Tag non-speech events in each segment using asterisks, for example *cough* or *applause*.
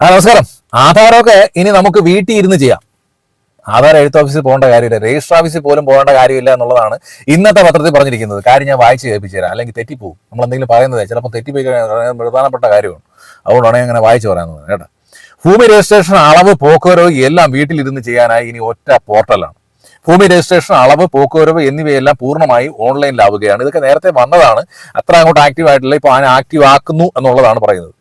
ആ നമസ്കാരം. ആധാറൊക്കെ ഇനി നമുക്ക് വീട്ടിൽ ഇരുന്ന് ചെയ്യാം. ആധാർ എഴുത്ത് ഓഫീസിൽ പോകേണ്ട കാര്യമില്ല. രജിസ്റ്റർ ഓഫീസിൽ പോലും പോകേണ്ട കാര്യമില്ല എന്നുള്ളതാണ് ഇന്നത്തെ പത്രത്തിൽ പറഞ്ഞിരിക്കുന്നത്. കാര്യം ഞാൻ വായിച്ച് കേൾപ്പിച്ചു തരാം. അല്ലെങ്കിൽ തെറ്റിപ്പോവും. നമ്മൾ എന്തെങ്കിലും പറയുന്നത് ചിലപ്പോൾ തെറ്റിപ്പോയി പ്രധാനപ്പെട്ട കാര്യമാണ്. അതുകൊണ്ടാണ് ഞാൻ അങ്ങനെ വായിച്ച് പറയുന്നത് കേട്ടോ. ഭൂമി രജിസ്ട്രേഷൻ അളവ് പോക്കുവരവ് എല്ലാം വീട്ടിലിരുന്ന് ചെയ്യാനായി ഇനി ഒറ്റ പോർട്ടലാണ് ഭൂമി രജിസ്ട്രേഷൻ അളവ് പോക്കുവരവ് എന്നിവയെല്ലാം പൂർണമായി ഓൺലൈനിലാവുകയാണ് ഇതൊക്കെ നേരത്തെ വന്നതാണ്. അത്ര അങ്ങോട്ട് ആക്റ്റീവ് ആയിട്ടില്ല. ഇപ്പോൾ ആക്റ്റീവ് ആക്കുന്നു എന്നുള്ളതാണ് പറയുന്നത്.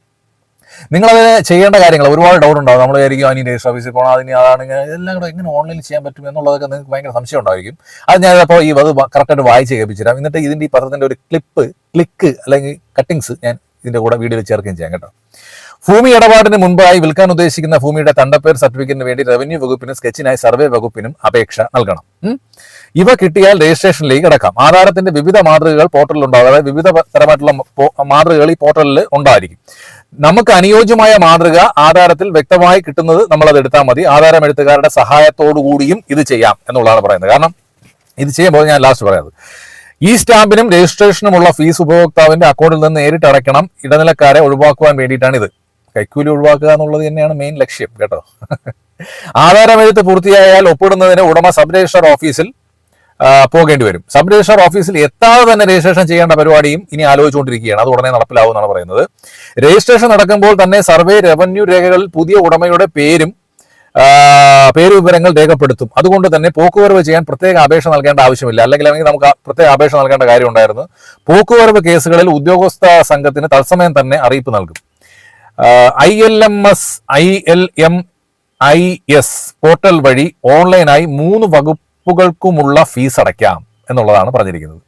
നിങ്ങളത് ചെയ്യേണ്ട കാര്യങ്ങൾ ഒരുപാട് ഡൗട്ട് ഉണ്ടാവും. നമ്മൾ ആയിരിക്കും അതിന് രജിസ്റ്റർ ഓഫീസിൽ പോകണം അതിന് അതാണ് എല്ലാം കൂടെ എങ്ങനെ ഓൺലൈനിൽ ചെയ്യാൻ പറ്റും എന്നുള്ളതൊക്കെ നിങ്ങൾക്ക് ഭയങ്കര സംശയം ഉണ്ടായിരിക്കും. അത് ഞാൻ അപ്പോൾ ഈ അത് കറക്റ്റായിട്ട് വായിച്ച് കേൾപ്പിച്ചിരാം എന്നിട്ട് ഇതിന്റെ ഈ പത്രത്തിന്റെ ഒരു ക്ലിപ്പ് ക്ലിക്ക് അല്ലെങ്കിൽ കട്ടിങ്സ് ഞാൻ ഇതിന്റെ കൂടെ വീഡിയോയിൽ ചേർക്കുകയും ചെയ്യാം കേട്ടോ. ഭൂമി ഇടപാടിന് മുൻപായി വിൽക്കാൻ ഉദ്ദേശിക്കുന്ന ഭൂമിയുടെ തണ്ടപ്പേർ സർട്ടിഫിക്കറ്റിന് വേണ്ടി റവന്യൂ വകുപ്പിനും സ്കെച്ചിനായി സർവേ വകുപ്പിനും അപേക്ഷ നൽകണം. ഇവ കിട്ടിയാൽ രജിസ്ട്രേഷനിലേക്ക് കിടക്കാം ആധാരത്തിന്റെ വിവിധ മാതൃകകൾ പോർട്ടലിൽ ഉണ്ടാകും അതായത് വിവിധ തരമായിട്ടുള്ള മാതൃകകൾ ഈ പോർട്ടലിൽ ഉണ്ടായിരിക്കും. നമുക്ക് അനുയോജ്യമായ മാതൃക ആധാരത്തിൽ വ്യക്തമായി കിട്ടുന്നത് നമ്മൾ അത് എടുത്താൽ മതി. ആധാരം എഴുത്തുകാരുടെ സഹായത്തോടു കൂടിയും ഇത് ചെയ്യാം എന്നുള്ളതാണ് പറയുന്നത്. കാരണം ഇത് ചെയ്യുമ്പോൾ ഞാൻ ലാസ്റ്റ് പറയുന്നത്. ഈ സ്റ്റാമ്പിനും രജിസ്ട്രേഷനുമുള്ള ഫീസ് ഉപഭോക്താവിന്റെ അക്കൗണ്ടിൽ നിന്ന് നേരിട്ട് അടയ്ക്കണം. ഇടനിലക്കാരെ ഒഴിവാക്കുവാൻ വേണ്ടിയിട്ടാണ് ഇത് കൈക്കൂലി ഒഴിവാക്കുക എന്നുള്ളത് തന്നെയാണ് മെയിൻ ലക്ഷ്യം കേട്ടോ. ആധാരം എഴുത്ത് പൂർത്തിയായാൽ ഒപ്പിടുന്നതിന് ഉടമ സബ് രജിസ്ട്രാർ ഓഫീസിൽ പോകേണ്ടി വരും. സബ് രജിസ്ട്രാർ ഓഫീസിൽ എത്താതെ തന്നെ രജിസ്ട്രേഷൻ ചെയ്യേണ്ട പരിപാടിയും ഇനി ആലോചിച്ചുകൊണ്ടിരിക്കുകയാണ്. അത് ഉടനെ നടപ്പിലാവും എന്നാണ് പറയുന്നത്. രജിസ്ട്രേഷൻ നടക്കുമ്പോൾ തന്നെ സർവേ റവന്യൂ രേഖകളിൽ പുതിയ ഉടമയുടെ പേരും പേരുവിവരങ്ങൾ പേര് വിവരങ്ങൾ രേഖപ്പെടുത്തും. അതുകൊണ്ട് തന്നെ പോക്കുവരവ് ചെയ്യാൻ പ്രത്യേക അപേക്ഷ നൽകേണ്ട ആവശ്യമില്ല. അല്ലെങ്കിൽ അല്ലെങ്കിൽ നമുക്ക് പ്രത്യേക അപേക്ഷ നൽകേണ്ട കാര്യം ഉണ്ടായിരുന്നു പോക്കുവരവ് കേസുകളിൽ ഉദ്യോഗസ്ഥ സംഘത്തിന് തത്സമയം തന്നെ അറിയിപ്പ് നൽകും. I L M S I L M I S portal വഴി ഓൺലൈനായി മൂന്ന് വകുപ്പുകൾക്കുമുള്ള ഫീസ് അടയ്ക്കാം എന്നുള്ളതാണ് പറഞ്ഞിരിക്കുന്നത്.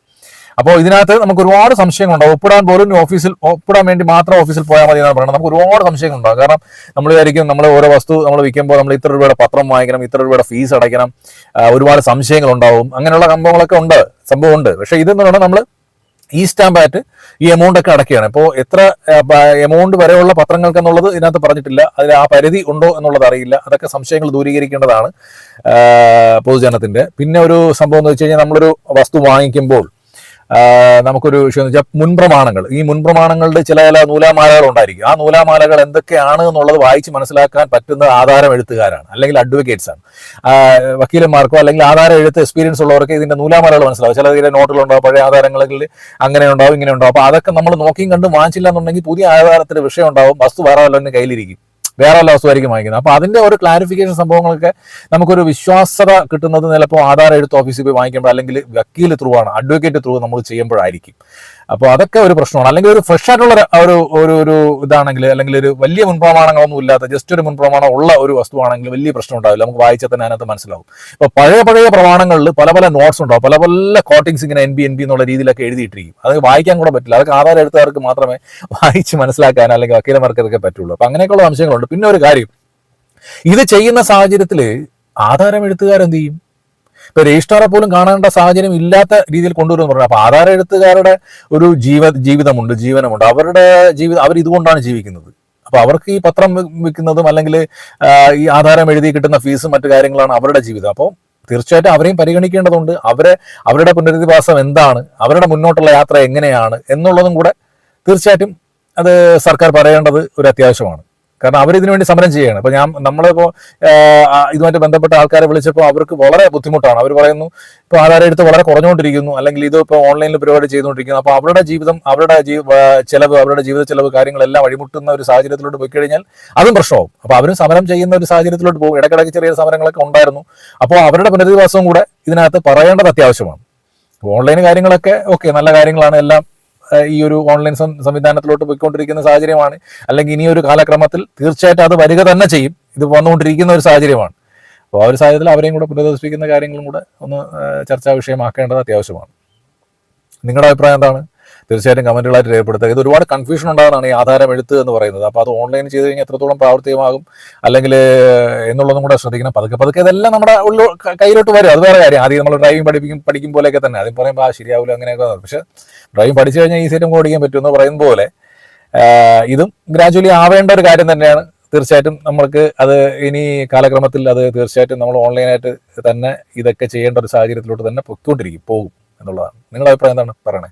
അപ്പോൾ ഇതിനകത്ത് നമുക്ക് ഒരുപാട് സംശയങ്ങളുണ്ടാവും ഒപ്പിടാൻ പോലും ഓഫീസിൽ ഒപ്പിടാൻ വേണ്ടി മാത്രം ഓഫീസിൽ പോയാൽ മതി എന്നാണ് പറയുന്നത്. നമുക്ക് ഒരുപാട് സംശയങ്ങളുണ്ടാവും കാരണം നമ്മൾ വിചാരിക്കും നമ്മൾ ഓരോ വസ്തു നമ്മൾ വിൽക്കുമ്പോൾ നമ്മൾ ഇത്ര രൂപയുടെ പത്രം വാങ്ങിക്കണം ഇത്ര രൂപയുടെ ഫീസ് അടയ്ക്കണം ഒരുപാട് സംശയങ്ങളുണ്ടാവും അങ്ങനെയുള്ള സംഭവങ്ങളൊക്കെ ഉണ്ട് സംഭവമുണ്ട്. പക്ഷേ ഇതെന്ന് പറഞ്ഞാൽ നമ്മൾ ഈ സ്റ്റാമ്പായിട്ട് ഈ എമൗണ്ട് ഒക്കെ അടക്കുകയാണ് ഇപ്പോൾ എത്ര എമൗണ്ട് വരെയുള്ള പത്രങ്ങൾക്ക് എന്നുള്ളത് ഇതിനകത്ത് പറഞ്ഞിട്ടില്ല. അതിൽ ആ പരിധി ഉണ്ടോ എന്നുള്ളത് അറിയില്ല. അതൊക്കെ സംശയങ്ങൾ ദൂരീകരിക്കേണ്ടതാണ് പൊതുജനത്തിന്റെ. പിന്നെ ഒരു സംഭവം എന്ന് വെച്ച് കഴിഞ്ഞാൽ നമ്മളൊരു വസ്തു വാങ്ങിക്കുമ്പോൾ നമുക്കൊരു വിഷയം എന്ന് വെച്ചാൽ മുൻപ്രമാണങ്ങൾ. ഈ മുൻപ്രമാണങ്ങളുടെ ചില ചില നൂലാമാലകൾ ഉണ്ടായിരിക്കും. ആ നൂലാമാലകൾ എന്തൊക്കെയാണ് എന്നുള്ളത് വായിച്ച് മനസ്സിലാക്കാൻ പറ്റുന്ന ആധാരം എഴുത്തുകാരാണ് അല്ലെങ്കിൽ അഡ്വക്കേറ്റ്സ് ആണ്. വക്കീലന്മാർക്കോ അല്ലെങ്കിൽ ആധാരം എഴുത്ത് എക്സ്പീരിയൻസ് ഉള്ളവർക്ക് ഇതിന്റെ നൂലാമാലകൾ മനസ്സിലാവും. ചില ഇതിന്റെ നോട്ടുകളുണ്ടാവും പഴയ ആധാരങ്ങളിൽ അങ്ങനെ ഉണ്ടാവും ഇങ്ങനെ ഉണ്ടാവും. അപ്പോൾ അതൊക്കെ നമ്മൾ നോക്കിയും കണ്ടും വാങ്ങിച്ചില്ല എന്നുണ്ടെങ്കിൽ പുതിയ ആധാരത്തിന് വിഷയം ഉണ്ടാവും വസ്തു വേറെ വല്ലതും കയ്യിലിരിക്കും. വേറെ വല്ല വസ്തുവായിരിക്കും വാങ്ങിക്കുന്നത്. അപ്പൊ അതിന്റെ ഒരു ക്ലാരിഫിക്കേഷൻ സംഭവങ്ങളൊക്കെ നമുക്കൊരു വിശ്വാസത കിട്ടുന്നത് ചിലപ്പോൾ ആധാർ എഴുത്ത് ഓഫീസിൽ പോയി വാങ്ങിക്കുമ്പോൾ അല്ലെങ്കിൽ വക്കീൽ ത്രൂ ആണ് അഡ്വക്കേറ്റ് ത്രൂ നമ്മൾ ചെയ്യുമ്പോഴായിരിക്കും. അപ്പോൾ അതൊക്കെ ഒരു പ്രശ്നമാണ്. അല്ലെങ്കിൽ ഒരു ഫ്രഷ് ആയിട്ടുള്ള ഒരു- ഒരു ഒരു ഇതാണെങ്കിൽ അല്ലെങ്കിൽ ഒരു വലിയ മുൻപ്രമാണങ്ങളൊന്നും ഇല്ലാത്ത ജസ്റ്റ് ഒരു മുൻപ്രമാണം ഉള്ള ഒരു വസ്തുവാണെങ്കിൽ വലിയ പ്രശ്നം ഉണ്ടാവില്ല. നമുക്ക് വായിച്ചാൽ തന്നെ അതിനകത്ത് മനസ്സിലാവും. ഇപ്പോൾ പഴയ പഴയ പ്രമാണങ്ങളിൽ പല പല നോട്ട്സ് ഉണ്ടാവും. പല പല കോട്ടിങ്സ് ഇങ്ങനെ എൻ ബി എൻ ബി എന്നുള്ള രീതിയിലൊക്കെ എഴുതിയിട്ടിരിക്കും. അത് വായിക്കാൻ കൂടെ പറ്റില്ല. അതൊക്കെ ആധാരം എടുത്തവർക്ക് മാത്രമേ *laughs* വായിച്ച് മനസ്സിലാക്കാൻ അല്ലെങ്കിൽ വക്കീലമാർക്ക് ഇതൊക്കെ പറ്റുള്ളൂ. അപ്പൊ അങ്ങനെയൊക്കെയുള്ള സംശയങ്ങളുണ്ട് പിന്നെ ഒരു കാര്യം. ഇത് ചെയ്യുന്ന സാഹചര്യത്തിൽ ആധാരം എഴുത്തുകാരെന്ത് ചെയ്യും? ഇപ്പൊ രജിസ്ട്രാറെ പോലും കാണേണ്ട സാഹചര്യം ഇല്ലാത്ത രീതിയിൽ കൊണ്ടുവരുമെന്ന് പറഞ്ഞു അപ്പൊ ആധാര എഴുത്തുകാരുടെ ഒരു ജീവ ജീവിതമുണ്ട് ജീവനമുണ്ട്. അവരുടെ ജീവിതം അവർ ഇതുകൊണ്ടാണ് ജീവിക്കുന്നത്. അപ്പൊ അവർക്ക് ഈ പത്രം വെക്കുന്നതും അല്ലെങ്കിൽ ഈ ആധാരം എഴുതി കിട്ടുന്ന ഫീസും മറ്റു കാര്യങ്ങളാണ് അവരുടെ ജീവിതം. അപ്പോൾ തീർച്ചയായിട്ടും അവരെയും പരിഗണിക്കേണ്ടതുണ്ട്. അവരെ അവരുടെ പുനരധിവാസം എന്താണ്? അവരുടെ മുന്നോട്ടുള്ള യാത്ര എങ്ങനെയാണ്? എന്നുള്ളതും കൂടെ തീർച്ചയായിട്ടും അത് സർക്കാർ പറയേണ്ടത് ഒരു അത്യാവശ്യമാണ്. കാരണം അവർ ഇതിനു വേണ്ടി സമരം ചെയ്യുകയാണ്. അപ്പൊ ഞാൻ നമ്മളിപ്പോൾ ഇതുമായിട്ട് ബന്ധപ്പെട്ട ആൾക്കാരെ വിളിച്ചപ്പോൾ അവർക്ക് വളരെ ബുദ്ധിമുട്ടാണ്. അവർ പറയുന്നു ഇപ്പോൾ ആധാരം എടുത്ത് വളരെ കുറഞ്ഞുകൊണ്ടിരിക്കുന്നു അല്ലെങ്കിൽ ഇത് ഇപ്പോൾ ഓൺലൈനിൽ പരിപാടി ചെയ്തുകൊണ്ടിരിക്കുന്നു. അപ്പോൾ അവരുടെ ജീവിതം അവരുടെ ചെലവ് അവരുടെ ജീവിത ചെലവ് കാര്യങ്ങളെല്ലാം വഴിമുട്ടുന്ന ഒരു സാഹചര്യത്തിലോട്ട് പോയി കഴിഞ്ഞാൽ അതും പ്രശ്നമാവും. അപ്പോൾ അവരും സമരം ചെയ്യുന്ന ഒരു സാഹചര്യത്തിലോട്ട് പോകും. ഇടയ്ക്കിടയ്ക്ക് ചെറിയ സമരങ്ങളൊക്കെ ഉണ്ടായിരുന്നു. അപ്പോൾ അവരുടെ പുനരധിവാസവും കൂടെ ഇതിനകത്ത് പറയേണ്ടത് അത്യാവശ്യമാണ്. ഓൺലൈൻ കാര്യങ്ങളൊക്കെ ഓക്കെ നല്ല കാര്യങ്ങളാണ്. എല്ലാം ഈ ഒരു ഓൺലൈൻ സംവിധാനത്തിലോട്ട് പോയിക്കൊണ്ടിരിക്കുന്ന സാഹചര്യമാണ്. അല്ലെങ്കിൽ ഇനി ഒരു കാലക്രമത്തിൽ തീർച്ചയായിട്ടും അത് വരിക തന്നെ ചെയ്യും. ഇത് വന്നുകൊണ്ടിരിക്കുന്ന ഒരു സാഹചര്യമാണ്. അപ്പോൾ ആ ഒരു സാഹചര്യത്തിൽ അവരെയും കൂടെ പുനരധിപ്പിക്കുന്ന കാര്യങ്ങളും കൂടെ ഒന്ന് ചർച്ചാ വിഷയമാക്കേണ്ടത് അത്യാവശ്യമാണ്. നിങ്ങളുടെ അഭിപ്രായം എന്താണ്? തീർച്ചയായിട്ടും കമന്റുകളായിട്ട് രേഖപ്പെടുത്തുക. ഇത് ഒരുപാട് കൺഫ്യൂഷൻ ഉണ്ടാകുന്നതാണ് ഈ ആധാരം എഴുത്ത് എന്ന് പറയുന്നത്. അപ്പോൾ അത് ഓൺലൈൻ ചെയ്ത് കഴിഞ്ഞാൽ എത്രത്തോളം പ്രാവർത്തികമാകും? അല്ലെങ്കിൽ എന്നുള്ളതും കൂടെ ശ്രദ്ധിക്കണം. പതുക്കെ പതുക്കെ ഇതെല്ലാം നമ്മുടെ ഉള്ളു കയ്യിലോട്ട് വരും. അത് വേറെ കാര്യം. ആദ്യം നമ്മൾ ഡ്രൈവിംഗ് പഠിപ്പിക്കും പഠിക്കും പോലെയൊക്കെ തന്നെ. ആദ്യം പറയുമ്പോൾ ആ ശരിയാവില്ല അങ്ങനെയൊക്കെ പക്ഷേ ഡ്രൈവിംഗ് പഠിച്ചു കഴിഞ്ഞാൽ ഈ സീറ്റും ഓടിക്കാൻ പറ്റും എന്ന് പറയുന്ന പോലെ ഇതും ഗ്രാജുവലി ആവേണ്ട ഒരു കാര്യം തന്നെയാണ്. തീർച്ചയായിട്ടും നമ്മൾക്ക് അത് ഇനി കാലക്രമത്തിൽ അത് തീർച്ചയായിട്ടും നമ്മൾ ഓൺലൈനായിട്ട് തന്നെ ഇതൊക്കെ ചെയ്യേണ്ട ഒരു സാഹചര്യത്തിലോട്ട് തന്നെ പൊയ്ക്കൊണ്ടിരിക്കും പോകും എന്നുള്ളതാണ്. നിങ്ങളുടെ അഭിപ്രായം എന്താണ്? പറയണേ.